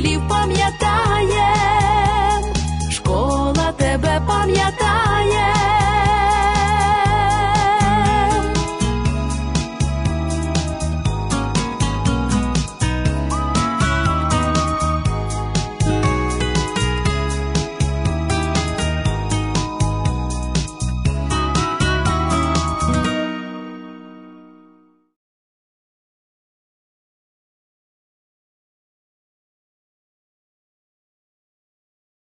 really want